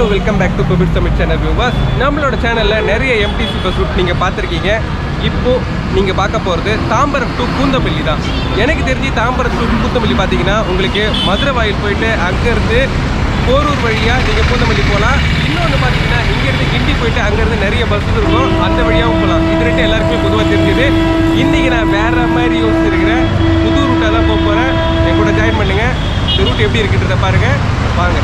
Hello welcome back to கோபிட் Tamil channel viewers நம்மளோட சேனலில் நிறைய எம்டிசி பஸ் ரூட் நீங்கள் பார்த்துருக்கீங்க. இப்போது நீங்கள் பார்க்க போகிறது தாம்பரம் டு பூந்தமல்லி தான். எனக்கு தெரிஞ்சு தாம்பரம் டு பூந்தமல்லி பார்த்தீங்கன்னா உங்களுக்கு மதுரை வாயில் போயிட்டு அங்கேருந்து போரூர் வழியாக நீங்கள் பூந்தமல்லி போகலாம் இன்னொன்று பார்த்தீங்கன்னா இங்கேருந்து கிண்டி போயிட்டு அங்கேருந்து நிறைய பஸ் இருக்கும். அந்த வழியாகவும் போகலாம் இது ரெண்டு எல்லாருக்குமே பொதுவாக தெரிஞ்சது. இன்றைக்கி நான் வேறு மாதிரி யோசிச்சிருக்கிறேன். புது ரூட்டாக தான் போக போகிறேன் என் கூட ஜாயின் பண்ணுங்கள் இந்த ரூட் எப்படி இருக்குன்றத பாருங்கள் வாங்க.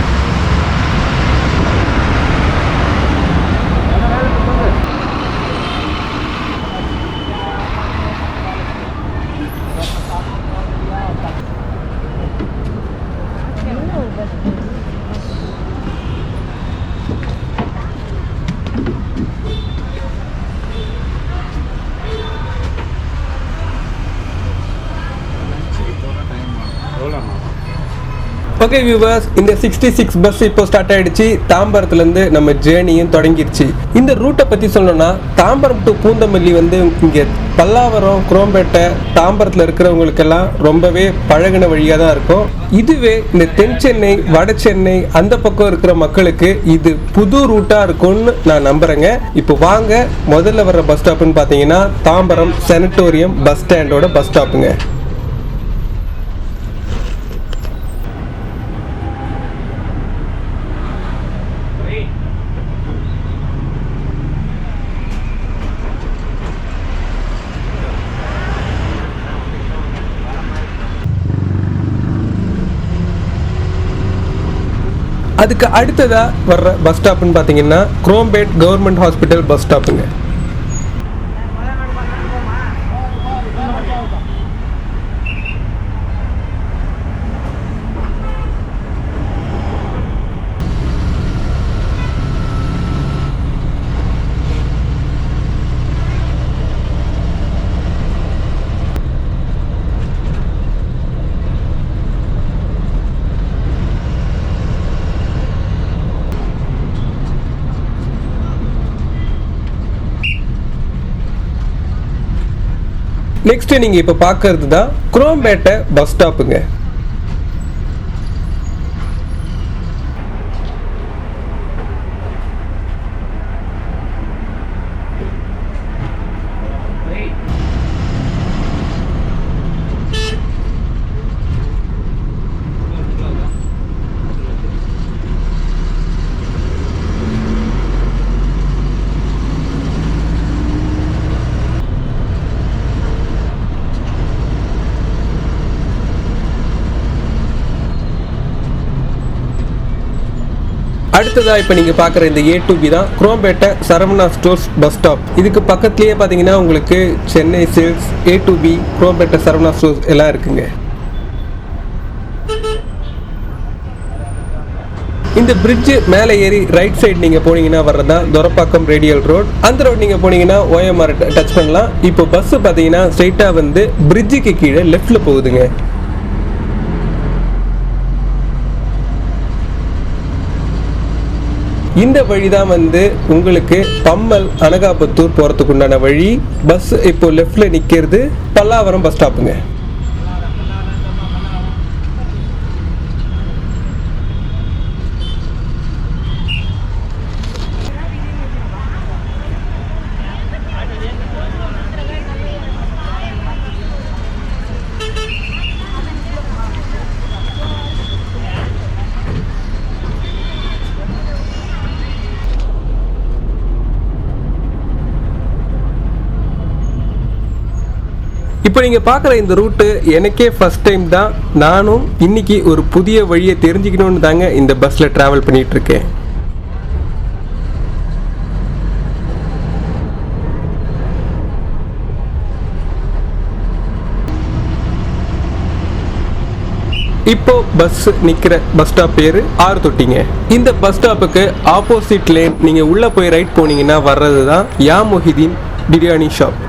ஓகே வியூவர்ஸ் இந்த சிக்ஸ்டி சிக்ஸ் பஸ் இப்போ ஸ்டார்ட் ஆயிடுச்சு. தாம்பரத்துலேருந்து நம்ம ஜேர்னியும் தொடங்கிடுச்சு இந்த ரூட்டை பற்றி சொல்லணும்னா தாம்பரம் டு பூந்தமல்லி வந்து இங்கே பல்லாவரம் குரோம்பேட்டை தாம்பரத்தில் இருக்கிறவங்களுக்கெல்லாம் ரொம்பவே பழகின வழியாக தான் இருக்கும். இதுவே இந்த தென் சென்னை வட சென்னை அந்த பக்கம் இருக்கிற மக்களுக்கு இது புது ரூட்டாக இருக்கும்னு நான் நம்புகிறேங்க இப்போ வாங்க முதல்ல வர்ற பஸ் ஸ்டாப்புன்னு பார்த்தீங்கன்னா தாம்பரம் செனட்டோரியம் பஸ் ஸ்டாண்டோட பஸ் ஸ்டாப்புங்க அதுக்கு அடுத்ததாக வர்ற பஸ் ஸ்டாப்னு பார்த்தீங்கன்னா குரோம்பேட் கவர்மெண்ட் ஹாஸ்பிட்டல் பஸ் ஸ்டாப்புங்க நெக்ஸ்ட் நீங்க இப்ப பார்க்கறது தான் குரோம்பேட்டை பஸ் ஸ்டாப்புங்க அடுத்ததா இப்போ நீங்க பார்க்குற இந்த ஏ டு பி தான். Chromepet Saravana stores bus stop. இதுக்கு பக்கத்துலேயே பார்த்தீங்கன்னா உங்களுக்கு Chennai silks A to B Chromepet Saravana stores எல்லாம் இருக்குங்க. இந்த பிரிட்ஜு மேலே ஏறி ரைட் சைடு நீங்கள் போனீங்கன்னா வர்றதான் துரப்பாக்கம் ரேடியல் ரோட் அந்த ரோட் நீங்கள் போனீங்கன்னா ஓஎம்ஆர் டச் பண்ணலாம். இப்போ பஸ்ஸு பார்த்தீங்கன்னா ஸ்ட்ரைட்டாக வந்து பிரிட்ஜுக்கு கீழே லெஃப்டில் போகுதுங்க. இந்த வழி தான் வந்து உங்களுக்கு பம்மல் அனகாபத்தூர் போகிறதுக்கு உண்டான வழி. பஸ் இப்போ லெஃப்டில் நிற்கிறது பல்லாவரம் பஸ் ஸ்டாப்புங்க இப்போ நீங்கள் பார்க்குற இந்த ரூட்டு எனக்கே ஃபஸ்ட் டைம் தான். நானும் இன்னைக்கு ஒரு புதிய வழியை தெரிஞ்சுக்கணும்னு தாங்க இந்த பஸ்ஸில் ட்ராவல் பண்ணிகிட்ருக்கேன் இருக்கேன் இப்போ பஸ் நிக்கிற பஸ் ஸ்டாப் பேரு ஆறு தொட்டிங்க இந்த பஸ் ஸ்டாப்புக்கு ஆப்போசிட் லேன் நீங்கள் உள்ளே போய் ரைட் போனீங்கன்னா வர்றது தான் யா மொஹிதீன் பிரியாணி ஷாப்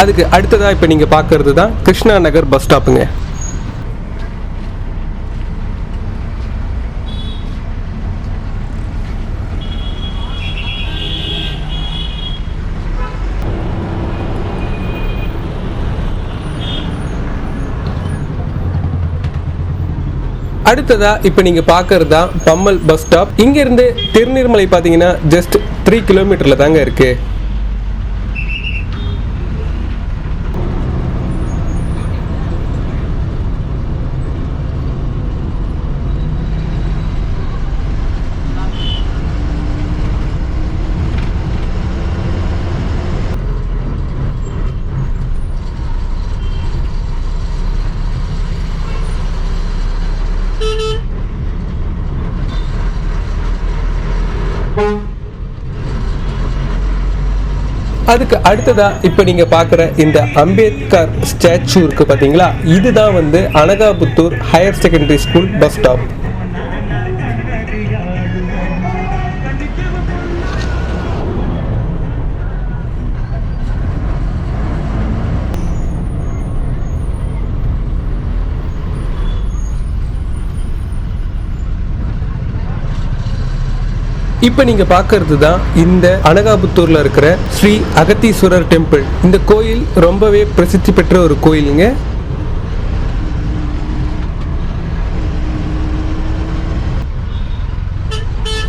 அதுக்கு அடுத்ததாக இப்போ நீங்கள் பார்க்குறது தான் கிருஷ்ணா நகர் பஸ் ஸ்டாப்புங்க. அடுத்ததா இப்போ நீங்க பாக்குறது தான் பம்மல் பஸ் ஸ்டாப். இங்க இருந்து திருநீர்மலை பாத்தீங்கன்னா ஜஸ்ட் த்ரீ கிலோமீட்டர்ல தாங்க இருக்கு. அதுக்கு அடுத்ததா இப்போ நீங்க பார்க்குற இந்த அம்பேத்கர் ஸ்டாச்சு இருக்கு பாத்தீங்களா? இதுதான் வந்து Anakaputhur higher secondary school bus stop. இப்போ நீங்க பார்க்கறது தான் இந்த அனகாபுத்தூர்ல இருக்கிற ஸ்ரீ அகத்தீஸ்வரர் டெம்பிள். இந்த கோயில் ரொம்பவே பிரசித்தி பெற்ற ஒரு கோயிலுங்க.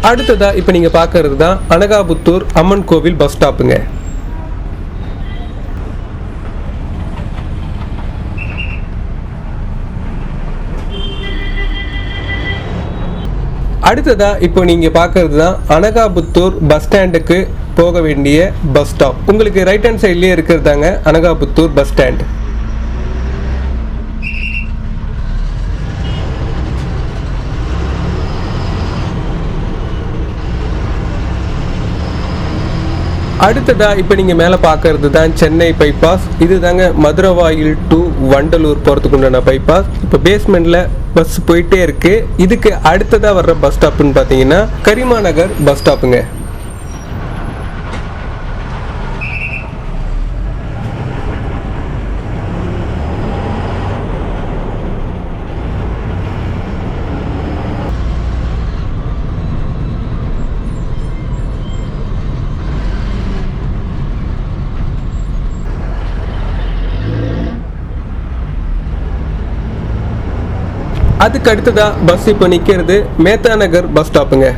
அடுத்ததா இப்போ நீங்க பார்க்கறது தான் அனகாபுத்தூர் அம்மன் கோவில் பஸ் ஸ்டாப்புங்க. அடுத்ததாக இப்போ நீங்கள் பார்க்கறது தான் அனகாபுத்தூர் பஸ் ஸ்டாண்டுக்கு போக வேண்டிய பஸ் ஸ்டாப். உங்களுக்கு ரைட் ஹேண்ட் சைட்லயே இருக்கிறதாங்க அனகாபுத்தூர் பஸ் ஸ்டாண்ட். அடுத்ததாக இப்போ நீங்கள் மேலே பார்க்கறது தான் சென்னை பைபாஸ் இது தாங்க மதுரவாயில் டு வண்டலூர் போகிறதுக்கு உண்டான பைபாஸ் இப்போ பேஸ்மெண்ட்டில் பஸ் போயிட்டே இருக்கு. இதுக்கு அடுத்ததா வர்ற பஸ் ஸ்டாப்னு பார்த்தீங்கன்னா கரிமா நகர் பஸ் ஸ்டாப்புங்க அதுக்கு அடுத்ததா பஸ் இப்போ நிற்கிறது மேத்தா நகர் பஸ் ஸ்டாப்புங்க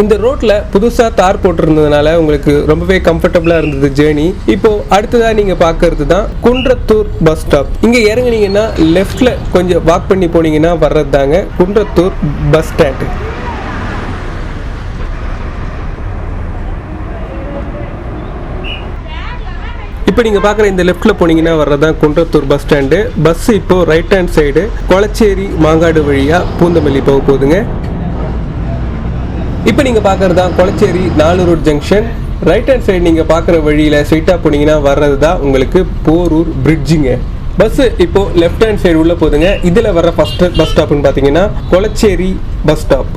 இந்த ரோட்ல புதுசாக தார் போட்டிருந்ததுனால உங்களுக்கு ரொம்பவே கம்ஃபர்டபுளாக இருந்தது ஜேர்னி இப்போ அடுத்ததாக நீங்க பார்க்கறது தான் குன்றத்தூர் பஸ் ஸ்டாப் இங்கே இறங்குனீங்கன்னா லெஃப்டில் கொஞ்சம் வாக் பண்ணி போனீங்கன்னா வர்றது தாங்க குன்றத்தூர் பஸ் ஸ்டாண்ட் இப்போ நீங்கள் பார்க்குற இந்த லெஃப்ட்டில் போனீங்கன்னா வர்றதான் குன்றத்தூர் பஸ் ஸ்டாண்டு பஸ் இப்போ right hand side Kolacheri Mangadu வழியாக பூந்தமல்லி போக போகுதுங்க. இப்போ நீங்கள் பார்க்குறது தான் கொளச்சேரி நாலு road junction right hand side நீங்கள் பார்க்குற வழியில் ஸ்ட்ரைட்டாக போனீங்கன்னா வர்றது தான் உங்களுக்கு போரூர் பிரிட்ஜுங்க பஸ் இப்போ லெஃப்ட் ஹேண்ட் சைடு உள்ளே போகுதுங்க. இதில் வர ஃபஸ்ட்டு பஸ் ஸ்டாப்னு பார்த்தீங்கன்னா கொளச்சேரி பஸ் ஸ்டாப்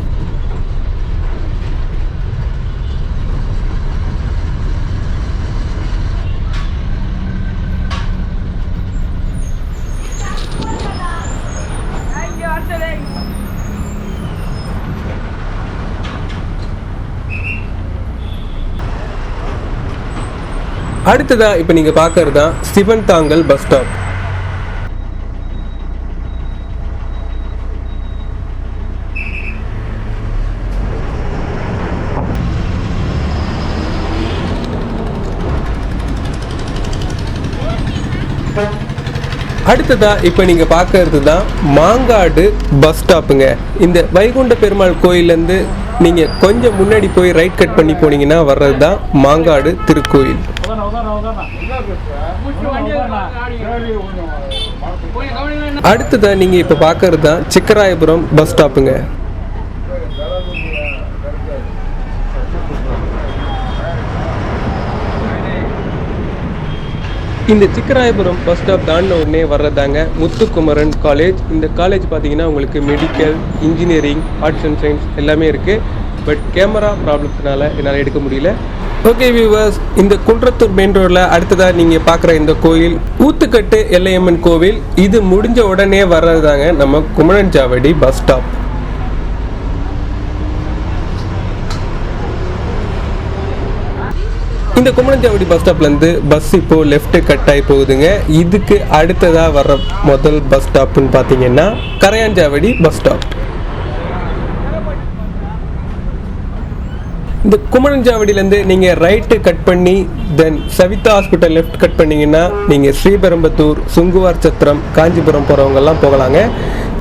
அடுத்ததா இப்போ நீங்கள் பார்க்கறது தான் சிவன் தாங்கல் பஸ் ஸ்டாப் அடுத்ததா இப்போ நீங்கள் பார்க்கறது தான் மாங்காடு பஸ் ஸ்டாப்புங்க இந்த வைகுண்ட பெருமாள் கோயிலேருந்து நீங்கள் கொஞ்சம் முன்னாடி போய் ரைட் கட் பண்ணி போனீங்கன்னா வர்றது தான் மாங்காடு திருக்கோயில். அடுத்ததாக நீங்க இப்ப பார்க்கறது தான் சிக்கராயபுரம் பஸ் ஸ்டாப்புங்க. இந்த சிக்கராயபுரம் பஸ் ஸ்டாப் தாண்டின உடனே வர்றதாங்க முத்துக்குமரன் காலேஜ். இந்த காலேஜ் பார்த்தீங்கன்னா உங்களுக்கு medical engineering arts and science எல்லாமே இருக்குது பட் கேமரா ப்ராப்ளத்தினால என்னால் எடுக்க முடியல. ஓகே வியூவர்ஸ் இந்த குன்றத்தூர் மெயின் ரோடில் அடுத்ததாக நீங்கள் பார்க்குற இந்த கோயில் ஊத்துக்கட்டு எல்லையம்மன் கோவில் இது முடிஞ்ச உடனே வர்றது தாங்க நம்ம குமரன்சாவடி பஸ் ஸ்டாப் இந்த குமரஞ்சாவடி பஸ் ஸ்டாப்லேருந்து பஸ் இப்போது லெஃப்ட்டு கட் ஆகி போகுதுங்க. இதுக்கு அடுத்ததாக வர்ற முதல் பஸ் ஸ்டாப்புன்னு பார்த்தீங்கன்னா கரையாஞ்சாவடி பஸ் ஸ்டாப் இந்த குமரஞ்சாவடியிலேருந்து நீங்கள் ரைட்டு கட் பண்ணி then Savitha hospital left cut பண்ணிங்கன்னா நீங்கள் ஸ்ரீபெரும்பத்தூர் சுங்குவார் சத்திரம் காஞ்சிபுரம் போகிறவங்கெல்லாம் போகலாங்க.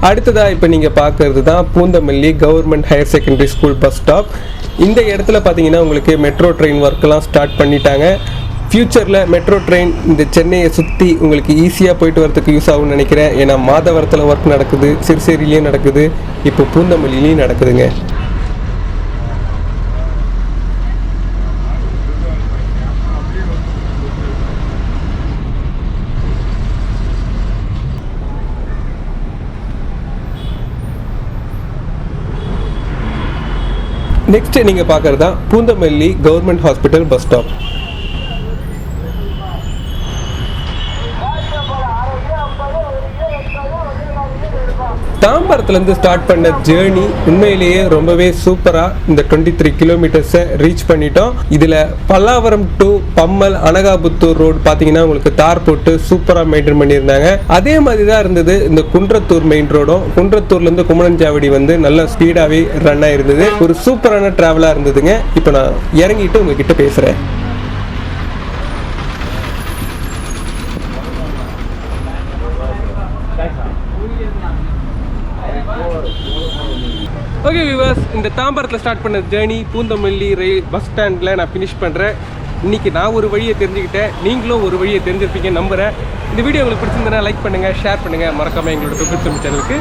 அடுத்ததாக இப்போ நீங்கள் பார்க்குறது தான் Poonamallee government higher secondary school bus stop இந்த இடத்துல பார்த்தீங்கன்னா உங்களுக்கு மெட்ரோ ட்ரெயின் ஒர்க்கெல்லாம் ஸ்டார்ட் பண்ணிட்டாங்க. ஃப்யூச்சரில் மெட்ரோ ட்ரெயின் இந்த சென்னையை சுற்றி உங்களுக்கு ஈஸியாக போயிட்டு வரதுக்கு யூஸ் ஆகும்னு நினைக்கிறேன். ஏன்னா மாதவரத்தில் ஒர்க் நடக்குது சிறுசேரியிலையும் நடக்குது இப்போ பூந்தமல்லிலையும் நடக்குதுங்க. நெக்ஸ்ட் நீங்கள் பார்க்குறது தான் Poonamallee government hospital bus stop தாம்பரத்துலேருந்து start பண்ண ஜேர்னி உண்மையிலேயே ரொம்பவே சூப்பராக இந்த டுவெண்ட்டி த்ரீ கிலோமீட்டர்ஸை ரீச் பண்ணிட்டோம். இதில் பல்லாவரம் டு பம்மல் அனகாபுத்தூர் ரோடு பார்த்தீங்கன்னா உங்களுக்கு தார் போட்டு சூப்பராக மெயின்டைன் பண்ணியிருந்தாங்க. அதே மாதிரி தான் இருந்தது இந்த குன்றத்தூர் மெயின் ரோடும் குன்றத்தூர்லேருந்து குமணஞ்சாவடி வந்து நல்ல ஸ்பீடாகவே ரன் ஆயிருந்தது. ஒரு சூப்பரான ட்ராவலாக இருந்ததுங்க. இப்போ நான் இறங்கிட்டு உங்ககிட்ட பேசுகிறேன் ஓகே விவர்ஸ் இந்த தாம்பரத்தில் ஸ்டார்ட் பண்ண ஜேர்னி பூந்தமல்லி ரயில் பஸ் ஸ்டாண்டில் நான் ஃபினிஷ் பண்ணுறேன் இன்றைக்கி நான் ஒரு வழியை தெரிஞ்சுக்கிட்டேன். நீங்களும் ஒரு வழியை தெரிஞ்சிருப்பீங்க நம்புகிறேன் இந்த வீடியோ உங்களுக்கு பிடிச்சிருந்தனா லைக் பண்ணுங்கள் ஷேர் பண்ணுங்கள் மறக்காமல் எங்களோட தொழிற்சமை சேனலுக்கு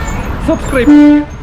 சப்ஸ்கிரைப் பண்ணுங்கள்